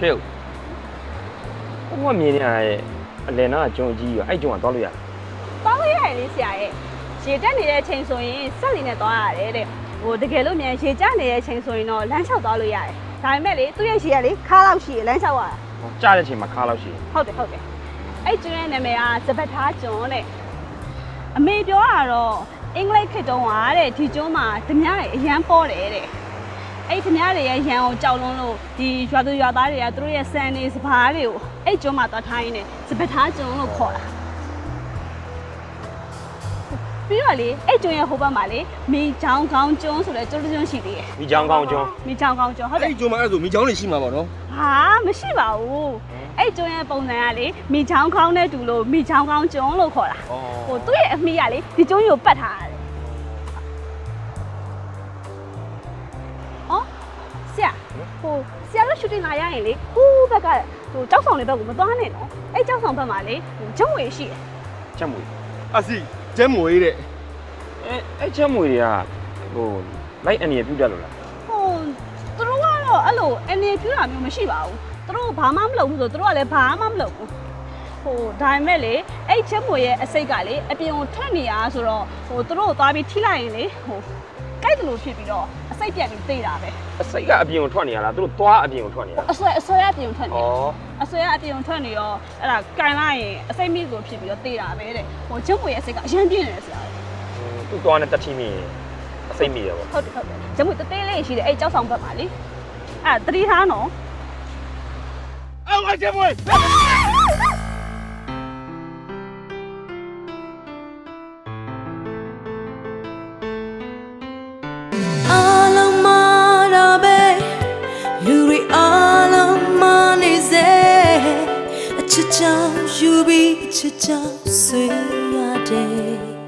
ချွေဦးဘုံကမြင်နေရတဲ့အလယ်နာကဂျုံကြီးရောအဲ့ဂျုံကသွားလို့ရတယ်တောင်းရရလေဆရာရဲ့ရေတက်နေတဲ့အချိန်ဆိုရင်စက်လေးနဲ့သွားရတယ်တဲ့ဟိုတကယ်လို့မြန်ရေကျနေတဲ့အချိန်ဆိုရင်တော့လမ်းလျှောက်သွားလို့ရတယ်ဒါပေမဲ့လေသူ့ရဲ့ရေကလေခါလောက်ရှိရလမ်းလျှောက်ရတာဟောကြားတဲ့အချိန်မှာခါလောက်ရှိတယ်ဟုတ်တယ်ဟုတ်တယ်အဲ့ကျွန်းရဲ့နာမည်ကစပတ်သားကျွန်းတဲ့အမေပြောတာတော့အင်္ဂလိပ်ခေတ်တုန်းကတဲ့ဒီကျွန်းမှာဓမြတွေအရန်ပေါ်တယ်တဲ့ အဲ့ဓမြတွေရဲ့ရန်ကိုကြောက်လွန်းလို့ဒီရွာသူရွာသားတွေကသူတို့ရဲ့စံနေစပားတွေကိုအဲ့ကျွန်းမှာသွားထားရင်းနဲ့စပတ်သားကျွန်းလို့ခေါ်တာပြီးတော့လေအဲ့ကျွန်းရဲ့ဟိုဘက်မှာလေမိချောင်းကောင်းကျွန်းဆိုတဲ့ကျွန်းတစ်ကျွန်းရှိသေးတယ်မိချောင်းကောင်းကျွန်းမိချောင်းကောင်းကျွန်းဟုတ်တယ်အဲ့ဒီကျုံမှာအဲ့ဒါဆိုမိချောင်းနေရှိမှာပေါ့နော်ဟာမရှိပါဘူးအဲ့ကျွန်းရဲ့ပုံစံကလေမိချောင်းကောင်းနဲ့တူလို့မိချောင်းကောင်းကျွန်းလို့ခေါ်တာဩဟိုသူ့ရဲ့အမိကလေဒီကျွန်းကြီးကိုပတ်ထားရတယ် ဟိုဆရာတို့ရှူတင်လာရရင်လေဟိုးဘက်ကဟိုကြောက်ဆောင်လေးဘက်ကိုမသွားနဲ့နော်အဲ့ကြောက်ဆောင်ဘက်မှာလေဟိုကျုံဝေရှိတယ်ချက်မွေအစီကျဲမွေတဲ့အဲအဲ့ချက်မွေတွေကဟိုလိုက်အနေပြုတ်တက်လို့လားဟိုသူတို့ကတော့အဲ့လိုအနေပြူတာမျိုးမရှိပါဘူးသူတို့ဘာမှမလုပ်ဘူးဆိုသူတို့ကလည်းဘာမှမလုပ်ဘူးဟိုဒါပေမဲ့လေအဲ့ချက်မွေရဲ့အစိတ်ကလေအပြင်ကိုထွက်နေရဆိုတော့ဟိုသူတို့ကိုသွားပြီးထိလိုက်ရင်လေဟို ကြိုက်တယ်လို့ဖြစ်ပြီးတော့အစိတ်ပြတ်ပြီးသိတာပဲအစိတ်ကအပြင်ကိုထွက်နေရလားသူတို့သွားအပြင်ကိုထွက်နေရလားအဆွဲအဆွဲအပြင်ကိုထွက်နေဩအဆွဲအပြင်ကိုထွက်နေရောအဲ့ဒါကန်လိုက်ရင်အစိတ်မိကိုဖြစ်ပြီးတော့သိတာပဲတဲ့ဟိုချက်မွေရဲ့အစိတ်ကအရင်ပြင်းနေတယ်ဆရာသူ့သွားနဲ့တက်တိမိရင်အစိတ်မိတယ်ပေါ့ဟုတ်တယ်ဟုတ်တယ်ချက်မွေတသေးလေးရှိတယ်အဲ့ကြောက်ဆောင်ဘက်မှာလေအဲ့ဒါသတိထားနော်အော်အကျဲမွေ အချစ်ချောင်ယူပြီးအချစ်ချောင်ဆွေရတယ်